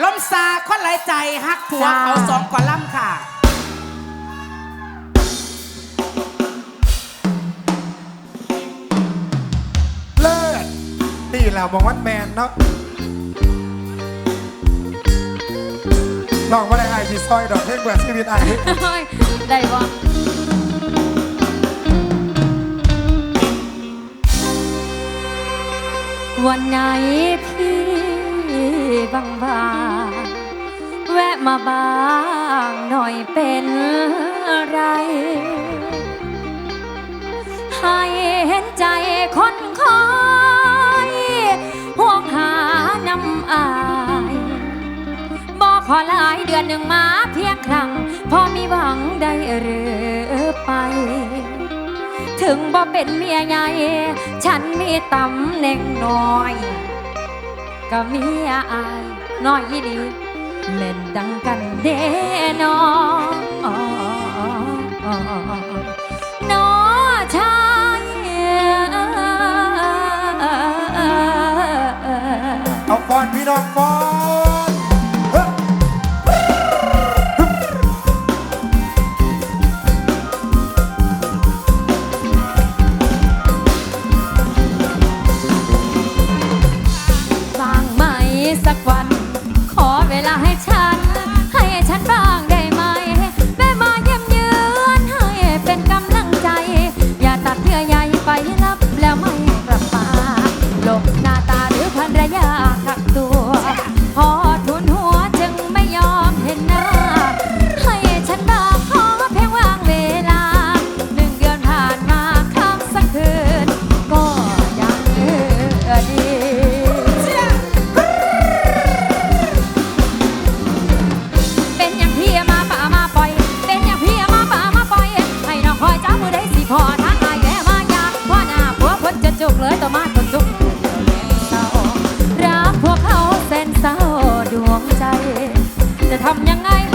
ลมซาคนไหลใจฮักผัวเขาสองกว่าล่ำค่ะ เลิศนี่แหลวบอกว่าแมนเนาะลองว่าได้ไอพีซอยดอกเพ่งเบื่อชีวิตไอได้บ่วันไหนพี่ มาบ้างหน่อยเป็นไร ให้เห็นใจคนคอยห่วงหานำอายบอกขอลายเดือนหนึ่งมาเพียงครั้ง พอมีหวังได้หรือไป ถึงบ่เป็นเมียใหญ่ ฉันมีตำแหน่งน้อย ก็มีอายน้อยดี เล่นดังกันเด้น้องน้อชายเอาฟอนพี่น้องฟอนสักวัน ทำยังไง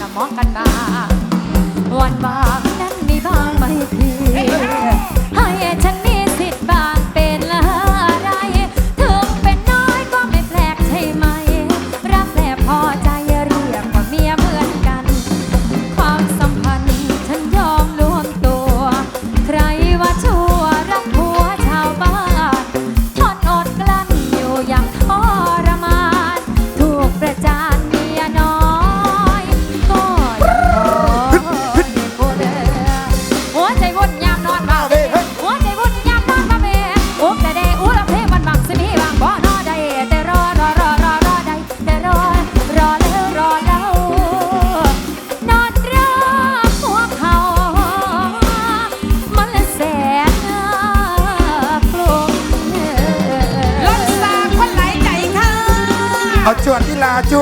นะมองกันบ้าวันบางนั้นมีบางไหมพี่ให้ฉัน เอาจวดที่ลาจู